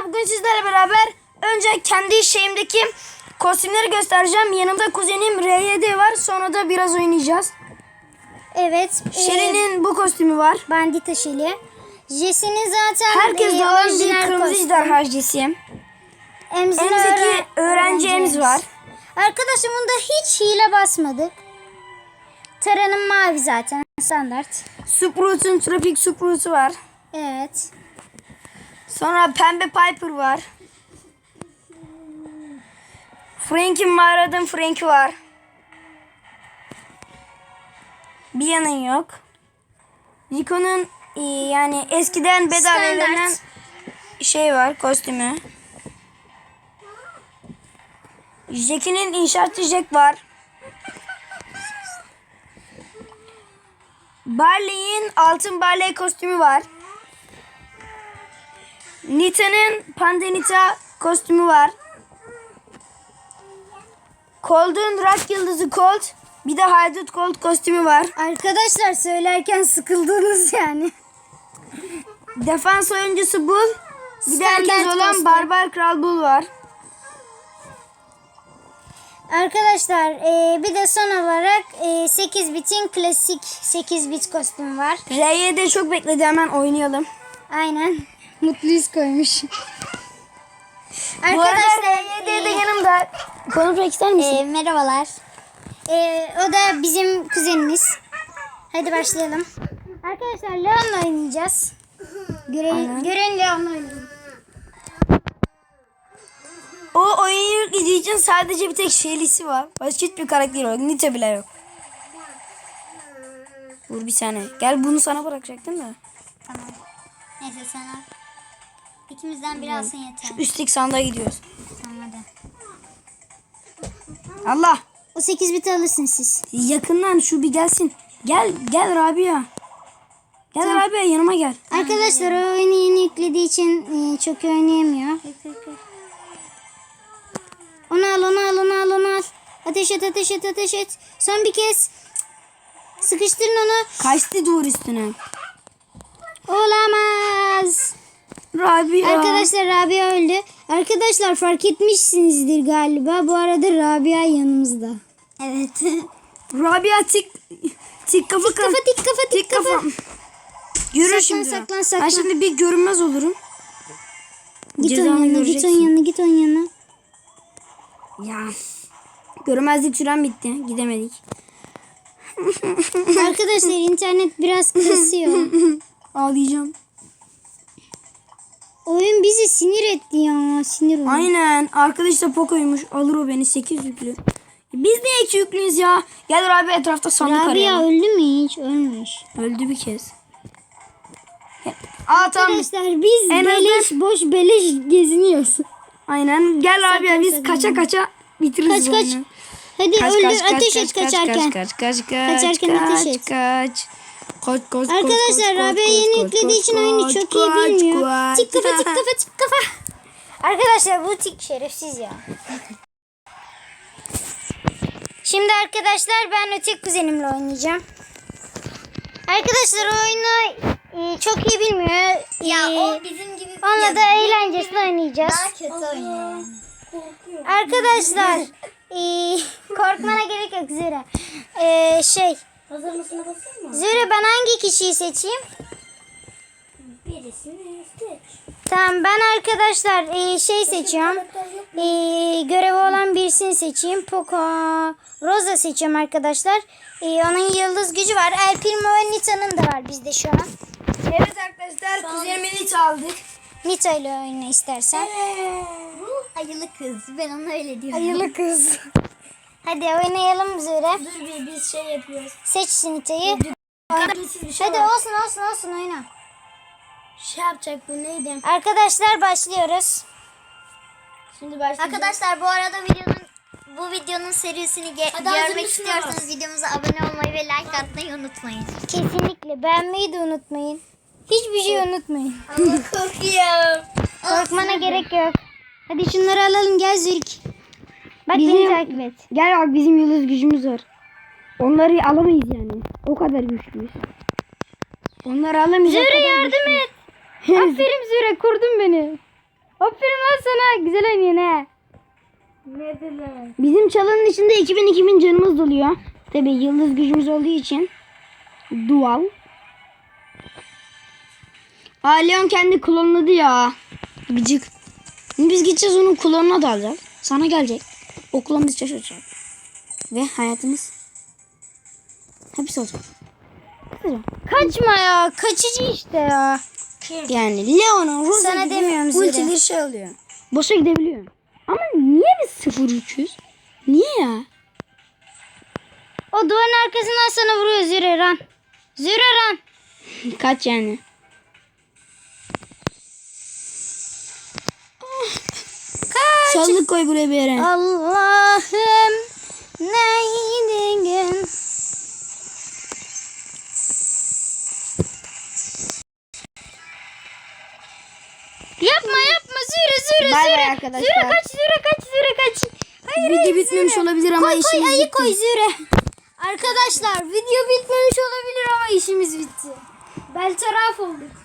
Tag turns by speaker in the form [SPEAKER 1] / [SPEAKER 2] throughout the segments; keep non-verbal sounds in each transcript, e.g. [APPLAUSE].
[SPEAKER 1] arkadaşlar bugün sizlerle beraber önce kendi şeyimdeki kostümleri göstereceğim. Yanımda kuzenim RYD var. Sonra da biraz oynayacağız.
[SPEAKER 2] Evet. e,
[SPEAKER 1] Şeli'nin bu kostümü var.
[SPEAKER 2] Bandita Şeli. Jesse'nin zaten
[SPEAKER 1] Herkes
[SPEAKER 2] e,
[SPEAKER 1] de olan bir kırmızı ejderha Jesse'yim.
[SPEAKER 2] Emzin
[SPEAKER 1] Elimizdeki
[SPEAKER 2] öğren-
[SPEAKER 1] öğrencimiz var.
[SPEAKER 2] Arkadaşım bunda hiç hile basmadık. Taranın mavi zaten standart.
[SPEAKER 1] Sprout'un Tropic Sprout'u var.
[SPEAKER 2] Evet.
[SPEAKER 1] Sonra Pembe Piper var. Frank'in mağaradan Frank'i var. Bir yanın yok. Rico'nun e, yani eskiden bedava verilen şey var kostümü. Jack'inin inşaatçı Jack var. Barley'in altın Barley kostümü var. Nita'nın Pandanita kostümü var. Cold'un Rock Yıldızı Cold. Bir de Haydut Cold kostümü var.
[SPEAKER 2] Arkadaşlar söylerken sıkıldınız yani.
[SPEAKER 1] Defans oyuncusu Bull. Bir de herkes olan
[SPEAKER 2] kostüm.
[SPEAKER 1] Barbar Kral Bull var.
[SPEAKER 2] Arkadaşlar e, bir de son olarak e, 8 bitin klasik 8 bit kostümü var.
[SPEAKER 1] R'ye çok bekledi hemen oynayalım.
[SPEAKER 2] Aynen. Mutluyuz koymuş. Arkadaşlar
[SPEAKER 1] R'ye de yanımda. Konuşmak ister misin?
[SPEAKER 2] e, merhabalar. E, o da bizim kuzenimiz. Hadi başlayalım. Arkadaşlar Leon'la oynayacağız. Gören, gören Leon'la oynayalım.
[SPEAKER 1] o oyun yüklediği için sadece bir tek Shelly'si var. Başka hiçbir karakter yok. Nita bile yok. Dur bir saniye. Gel bunu sana bırakacaktım da.
[SPEAKER 2] Tamam. Neyse sana. İkimizden biri alsın yeter.
[SPEAKER 1] Üstlük sandığa gidiyoruz.
[SPEAKER 2] Tamam hadi.
[SPEAKER 1] Allah.
[SPEAKER 2] O 8 bit alırsın siz.
[SPEAKER 1] Yakından şu bir gelsin. Gel gel Rabia. Gel Rabia yanıma gel.
[SPEAKER 2] Arkadaşlar o oyunu yeni yüklediği için e, çok oynayamıyor. Onu al onu al onu al onu al. Ateş et ateş et ateş et. Son bir kez. Sıkıştırın onu.
[SPEAKER 1] Kaçtı duvar üstüne.
[SPEAKER 2] Olamaz.
[SPEAKER 1] Rabia.
[SPEAKER 2] Arkadaşlar Rabia öldü. Arkadaşlar fark etmişsinizdir galiba. Bu arada Rabia yanımızda. Evet. [LAUGHS]
[SPEAKER 1] Rabia tik tik kafa
[SPEAKER 2] kafa tik kafa tik kafa.
[SPEAKER 1] Yürü
[SPEAKER 2] Saklan,
[SPEAKER 1] şimdi.
[SPEAKER 2] saklan, saklan.
[SPEAKER 1] Ben şimdi bir görünmez olurum.
[SPEAKER 2] Git
[SPEAKER 1] Cezanı
[SPEAKER 2] onun yanına git onun yanına git onun yanına.
[SPEAKER 1] Ya. Görünmezlik süren bitti. Gidemedik.
[SPEAKER 2] Arkadaşlar [LAUGHS] internet biraz kasıyor.
[SPEAKER 1] Ağlayacağım.
[SPEAKER 2] Oyun bizi sinir etti ya. Sinir oldu.
[SPEAKER 1] Aynen. Arkadaş da Poco'ymuş. Alır o beni 8 yüklü. Biz niye 2 yüklüyüz ya? Gel Rabia etrafta sandık
[SPEAKER 2] Rabia
[SPEAKER 1] arayalım.
[SPEAKER 2] öldü mü hiç? Ölmüş.
[SPEAKER 1] Öldü bir kez. Aa tamam.
[SPEAKER 2] Arkadaşlar biz
[SPEAKER 1] En
[SPEAKER 2] beleş boş beleş geziniyoruz.
[SPEAKER 1] Aynen. Gel Rabia biz kaça kaça bitiririz
[SPEAKER 2] Kaç kaç. Hadi
[SPEAKER 1] Kaç,
[SPEAKER 2] öldür
[SPEAKER 1] kaç, kaç,
[SPEAKER 2] ateş
[SPEAKER 1] kaç,
[SPEAKER 2] et
[SPEAKER 1] kaç,
[SPEAKER 2] kaçarken.
[SPEAKER 1] Kaç kaç kaç
[SPEAKER 2] Kaçarken
[SPEAKER 1] kaç
[SPEAKER 2] ateş et.
[SPEAKER 1] kaç. Koç koç koç
[SPEAKER 2] Arkadaşlar Rabia yeni yüklediği için oyunu çok iyi bilmiyor. Tik kafa tik kafa tik kafa. Arkadaşlar bu tik şerefsiz ya. Şimdi arkadaşlar ben öteki kuzenimle oynayacağım. Arkadaşlar oyunu e, çok iyi bilmiyor.
[SPEAKER 3] Ya
[SPEAKER 2] E,
[SPEAKER 3] o bizim gibi
[SPEAKER 2] Onunla da eğlencesine oynayacağız.
[SPEAKER 3] daha kötü oynuyor.
[SPEAKER 2] Arkadaşlar e, korkmana gerek yok Züre. E, şey
[SPEAKER 3] Hazır mısın basayım mı?
[SPEAKER 2] Züre ben hangi kişiyi seçeyim?
[SPEAKER 3] Birisini seç.
[SPEAKER 2] Tamam ben arkadaşlar e, şey seçiyorum. E, görevi olan birisini seçeyim. Poco Rosa seçiyorum arkadaşlar. E, onun yıldız gücü var. El Primo ve Nita'nın da var bizde şu an.
[SPEAKER 1] Evet arkadaşlar kuzenimin hiç aldık.
[SPEAKER 2] Nita ile oyna istersen.
[SPEAKER 3] Bu ayılı kız. Ben ona öyle diyorum.
[SPEAKER 2] Hayırlı kız. [LAUGHS] Hadi oynayalım Züre.
[SPEAKER 3] Dur bir biz şey yapıyoruz.
[SPEAKER 2] Seç
[SPEAKER 3] bir şey
[SPEAKER 2] Hadi
[SPEAKER 3] var.
[SPEAKER 2] olsun olsun olsun oyna.
[SPEAKER 3] Şey yapacak bu neydi?
[SPEAKER 2] Arkadaşlar başlıyoruz.
[SPEAKER 1] Şimdi başlayacağız.
[SPEAKER 3] Arkadaşlar bu arada videonun bu videonun serisini ge-
[SPEAKER 1] Hadi
[SPEAKER 3] görmek istiyorsanız videomuza abone olmayı ve like atmayı unutmayın.
[SPEAKER 2] Kesinlikle beğenmeyi de unutmayın. Hiçbir şey unutmayın.
[SPEAKER 3] Ama korkuyorum.
[SPEAKER 2] Korkmana gerek yok. Hadi şunları alalım gel Zülk. Bak
[SPEAKER 1] Bizim-
[SPEAKER 2] beni takip et.
[SPEAKER 1] Gel bak bizim yıldız gücümüz var. Onları alamayız yani. O kadar güçlüyüz. Onları alamayacak
[SPEAKER 2] Züre yardım
[SPEAKER 1] güçlüyüz.
[SPEAKER 2] et. [LAUGHS] Aferin Züre kurdun beni. Aferin lan sana. Güzel oynuyorsun ha.
[SPEAKER 3] Neredeler?
[SPEAKER 1] Bizim çalının içinde 2000 2000 canımız doluyor. Tabii yıldız gücümüz olduğu için. Dual. Aa Leon kendi klonladı ya. Gıcık. Biz gideceğiz onun klonuna da alacağız. Sana gelecek. O klon bizi şaşıracak. Ve hayatımız hepsi olacak.
[SPEAKER 2] Kaçma ya. Kaçıcı işte ya.
[SPEAKER 1] Yani Leon'un Rosa
[SPEAKER 2] Sana
[SPEAKER 1] gibi
[SPEAKER 2] demiyorum
[SPEAKER 1] ultileri şey oluyor. Boşa gidebiliyor. Ama niye biz 0300? Niye ya?
[SPEAKER 2] O duvarın arkasından sana vuruyor Züre ran. Züre ran.
[SPEAKER 1] Kaç yani? Çallık koy buraya bir yere.
[SPEAKER 2] Allah'ım neydi gün. Yapma yapma Züre Züre
[SPEAKER 1] Bay bay
[SPEAKER 2] Züre.
[SPEAKER 1] arkadaşlar.
[SPEAKER 2] Züre kaç Züre kaç Züre kaç. Hayır
[SPEAKER 1] Video
[SPEAKER 2] hayır,
[SPEAKER 1] bitmemiş
[SPEAKER 2] Züre.
[SPEAKER 1] olabilir ama
[SPEAKER 2] koy, koy,
[SPEAKER 1] işimiz
[SPEAKER 2] ayı
[SPEAKER 1] bitti.
[SPEAKER 2] koy Züre. Arkadaşlar video bitmemiş olabilir ama işimiz bitti. Beltaraf olduk.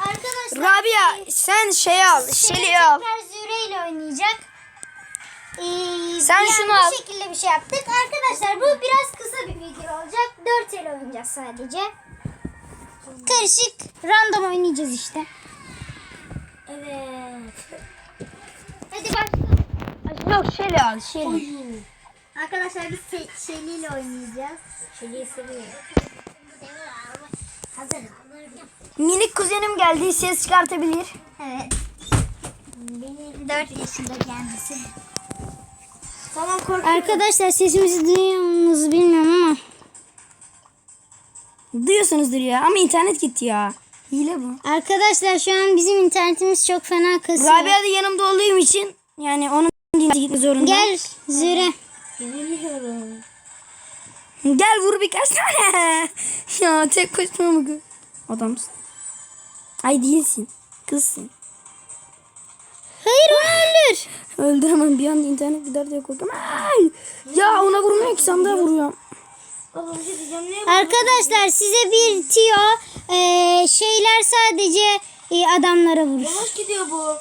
[SPEAKER 2] Arkadaşlar
[SPEAKER 1] Rabia sen şey al. Şeli al.
[SPEAKER 2] Züre ile oynayacak. Ee,
[SPEAKER 1] Sen
[SPEAKER 2] yani
[SPEAKER 1] şunu
[SPEAKER 2] bu
[SPEAKER 1] al.
[SPEAKER 2] şekilde bir şey yaptık. Arkadaşlar bu biraz kısa bir video olacak. 4 el oynayacağız sadece. Karışık random oynayacağız işte.
[SPEAKER 3] Evet.
[SPEAKER 2] Hadi başla.
[SPEAKER 1] Yok Şeli al. Şeli.
[SPEAKER 3] Arkadaşlar biz se- Şeli'yle oynayacağız. Şeli'yi seviyorum.
[SPEAKER 1] Minik kuzenim geldi. Ses çıkartabilir.
[SPEAKER 3] Evet. Benim 4 yaşında kendisi.
[SPEAKER 1] Tamam kork.
[SPEAKER 2] Arkadaşlar sesimizi duyuyor musunuz bilmiyorum ama.
[SPEAKER 1] Duyuyorsunuzdur ya ama internet gitti ya. Hile bu.
[SPEAKER 2] Arkadaşlar şu an bizim internetimiz çok fena kasıyor.
[SPEAKER 1] Rabia da yanımda olduğum için yani onun dinle gitmek zorunda.
[SPEAKER 2] Gel Züre.
[SPEAKER 3] Gelmiyorum.
[SPEAKER 1] Gel vur birkaç tane. [LAUGHS] ya tek başına mı kız? Adamsın. Ay değilsin. Kızsın.
[SPEAKER 2] Hayır onu öldür.
[SPEAKER 1] Öldüremem bir anda internet gider diye korkuyorum. Ay! Ya ona vurmuyor ki sandığa vuruyorum.
[SPEAKER 3] Şey
[SPEAKER 2] Arkadaşlar size bir tiyo eee, şeyler sadece e, adamlara vurur.
[SPEAKER 3] Yavaş gidiyor bu?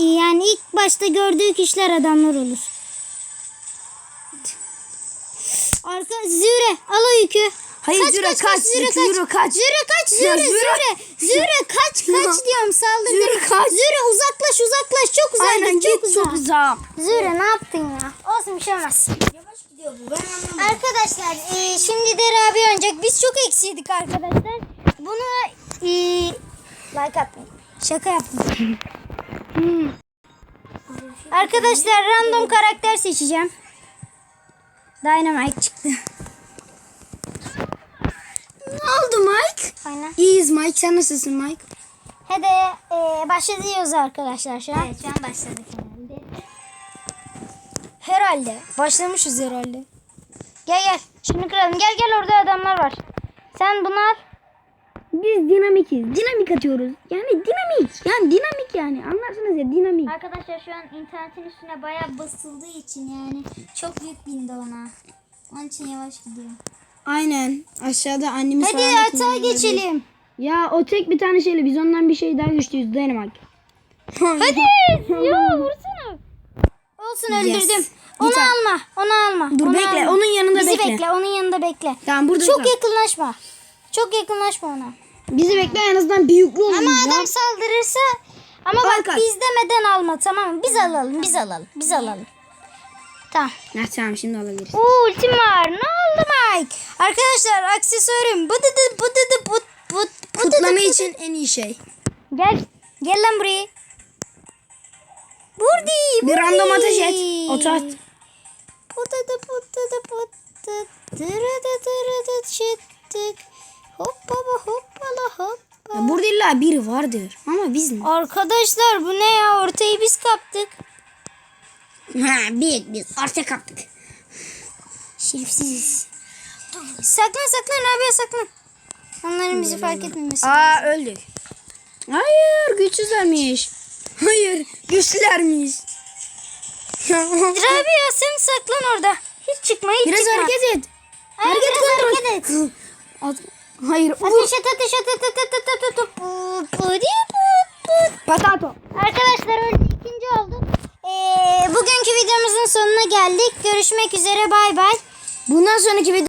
[SPEAKER 2] E, Yani ilk başta gördüğü kişiler adamlar olur. Arka Züre al o yükü.
[SPEAKER 1] Hayır, Züre, kaç,
[SPEAKER 2] Züre
[SPEAKER 1] yükü,
[SPEAKER 2] kaç.
[SPEAKER 1] yürü, kaç.
[SPEAKER 2] Züre kaç
[SPEAKER 1] Ya,
[SPEAKER 2] Züre
[SPEAKER 1] Züre.
[SPEAKER 2] Züre. Züre kaç kaç diyorum saldır.
[SPEAKER 1] Züre kaç.
[SPEAKER 2] Züre uzaklaş uzaklaş çok uzak
[SPEAKER 1] Aynen
[SPEAKER 2] çok
[SPEAKER 1] git çok
[SPEAKER 2] uzak.
[SPEAKER 1] uzak.
[SPEAKER 2] Züre ne yaptın ya? Olsun bir şey olmaz.
[SPEAKER 3] Yavaş gidiyor bu. Ben anlamadım.
[SPEAKER 2] Arkadaşlar e, şimdi de Rabia oynayacak. Biz çok eksiydik arkadaşlar. Bunu e, like atmayın. Şaka yaptım. Hmm. Arkadaşlar random karakter seçeceğim. Dynamite çıktı.
[SPEAKER 1] Ne oldu Mike?
[SPEAKER 2] Aynen.
[SPEAKER 1] İyiyiz Mike. Sen nasılsın Mike?
[SPEAKER 2] Hadi e, başlıyoruz arkadaşlar şu an.
[SPEAKER 3] Evet şu an başladık herhalde.
[SPEAKER 2] Herhalde. Başlamışız herhalde. Gel gel. Şunu kıralım. Gel gel orada adamlar var. Sen bunu al.
[SPEAKER 1] Biz dinamikiz. Dinamik atıyoruz. Yani dinamik. Yani dinamik yani. Anlarsınız ya dinamik.
[SPEAKER 3] Arkadaşlar şu an internetin üstüne bayağı basıldığı için yani çok yük bindi ona. Onun için yavaş gidiyor.
[SPEAKER 1] Aynen. Aşağıda annemiz
[SPEAKER 2] Hadi yatağa geçelim.
[SPEAKER 1] Ya o tek bir tane şeyle biz ondan bir şey daha güçlüyüz. Dynamite.
[SPEAKER 2] Hadi. [LAUGHS] ya vursana. Olsun öldürdüm.
[SPEAKER 1] Yes.
[SPEAKER 2] Onu
[SPEAKER 1] Git al.
[SPEAKER 2] alma. Onu alma.
[SPEAKER 1] Dur,
[SPEAKER 2] onu
[SPEAKER 1] bekle.
[SPEAKER 2] alma.
[SPEAKER 1] Onun yanında
[SPEAKER 2] Bizi
[SPEAKER 1] bekle.
[SPEAKER 2] bekle. Onun yanında bekle.
[SPEAKER 1] Tamam burada
[SPEAKER 2] Çok
[SPEAKER 1] kal.
[SPEAKER 2] yakınlaşma. Çok yakınlaşma ona.
[SPEAKER 1] Bizi bekle en azından büyüklü olun.
[SPEAKER 2] Ama
[SPEAKER 1] ya.
[SPEAKER 2] adam saldırırsa ama bak
[SPEAKER 1] Kalkar.
[SPEAKER 2] biz demeden alma tamam mı? Biz alalım. Biz alalım. Biz alalım. Tamam.
[SPEAKER 1] Ha, tamam şimdi alabiliriz.
[SPEAKER 2] Oo, ultim var. Ne oldu Mike? Arkadaşlar aksesuarım. Bıdıdı bıdıdı but but bıdıdı
[SPEAKER 1] Kutlama
[SPEAKER 2] bıdıdı.
[SPEAKER 1] için en iyi şey.
[SPEAKER 2] Gel. Gel lan buraya. Burdi.
[SPEAKER 1] Bir random ateş et. Oto at.
[SPEAKER 2] Bıdıdı bıdıdı bıdıdı. Dırıdı dırıdı çıttık. Hoppala hoppala hop.
[SPEAKER 1] Ya burada illa biri vardır. Ama biz mi?
[SPEAKER 2] Arkadaşlar bu ne ya? Ortayı biz kaptık.
[SPEAKER 1] Ha büyük biz. Orta kaptık.
[SPEAKER 2] Şerifsiz. Saklan saklan abi saklan. Onların bizi fark etmemesi.
[SPEAKER 1] Aa öldük. Hayır güçsüzlermiş. Hayır güçlülermiş.
[SPEAKER 2] Rabia sen saklan orada. Hiç çıkma hiç
[SPEAKER 1] Biraz
[SPEAKER 2] çıkma.
[SPEAKER 1] hareket et.
[SPEAKER 2] Hayır,
[SPEAKER 1] hareket
[SPEAKER 2] biraz
[SPEAKER 1] kontrol.
[SPEAKER 2] hareket et.
[SPEAKER 1] Hayır.
[SPEAKER 2] Ateş ateş
[SPEAKER 1] Patato.
[SPEAKER 2] Arkadaşlar öyle ikinci olduk. Ee, bugünkü videomuzun sonuna geldik. Görüşmek üzere bay bay.
[SPEAKER 1] Bundan sonraki video